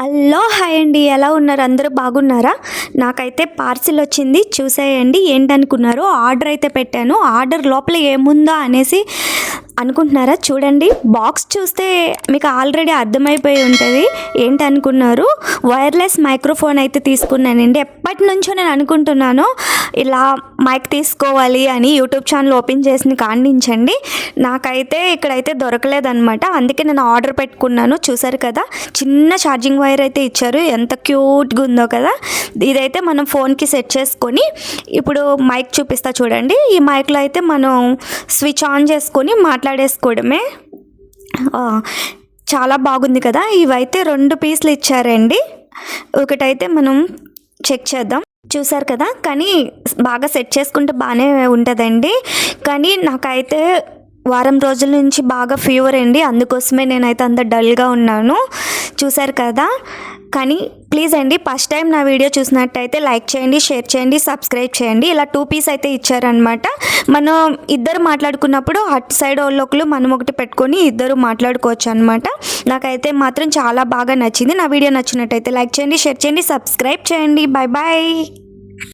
Hello hi అండి. ఎలా ఉన్నారు? అందరూ బాగున్నారా? నాకైతే పార్సిల్ వచ్చింది. చూసేయండి. ఏంటనుకున్నారు ఆర్డర్ అయితే పెట్టాను. ఆర్డర్ లోపల ఏముందో అనేసి అనుకుంటున్నారా? చూడండి బాక్స్ చూస్తే మీకు ఆల్రెడీ అర్థమైపోయి ఉంటుంది. ఏంటనుకున్నారు వైర్లెస్ మైక్రోఫోన్ అయితే తీసుకున్నానండి. ఎప్పటి నుంచో నేను అనుకుంటున్నాను ఇలా మైక్ తీసుకోవాలి అని యూట్యూబ్ ఛానల్ ఓపెన్ చేసిన కాండించండి నాకైతే ఇక్కడైతే దొరకలేదనమాట అందుకే నేను ఆర్డర్ పెట్టుకున్నాను. చూసారు కదా చిన్న ఛార్జింగ్ వైర్ అయితే ఇచ్చారు. ఎంత క్యూట్గా ఉందో కదా. ఇదైతే మనం ఫోన్కి సెట్ చేసుకొని ఇప్పుడు మైక్ చూపిస్తా చూడండి. ఈ మైక్లో అయితే మనం స్విచ్ ఆన్ చేసుకొని మాట్లాడేసుకోవడమే. చాలా బాగుంది కదా. ఇవైతే రెండు పీసులు ఇచ్చారండి. ఒకటైతే మనం చెక్ చేద్దాం. చూసారు కదా? కానీ బాగా సెట్ చేసుకుంటే బాగానే ఉంటుందండి. కానీ నాకైతే వారం రోజుల నుంచి బాగా ఫీవర్ అండి. అందుకోసమే నేనైతే అంత డల్గా ఉన్నాను. చూసారు కదా? కానీ ప్లీజ్ అండి ఫస్ట్ టైం నా వీడియో చూసినట్టయితే లైక్ చేయండి షేర్ చేయండి సబ్స్క్రైబ్ చేయండి. ఇలా టూ పీస్ అయితే ఇచ్చారనమాట మనం ఇద్దరు మాట్లాడుకున్నప్పుడు అటు సైడ్ ఒకళ్ళు మనం ఒకటి పెట్టుకొని ఇద్దరు మాట్లాడుకోవచ్చు అనమాట నాకైతే మాత్రం చాలా బాగా నచ్చింది. నా వీడియో నచ్చినట్టయితే లైక్ చేయండి షేర్ చేయండి సబ్స్క్రైబ్ చేయండి. Bye bye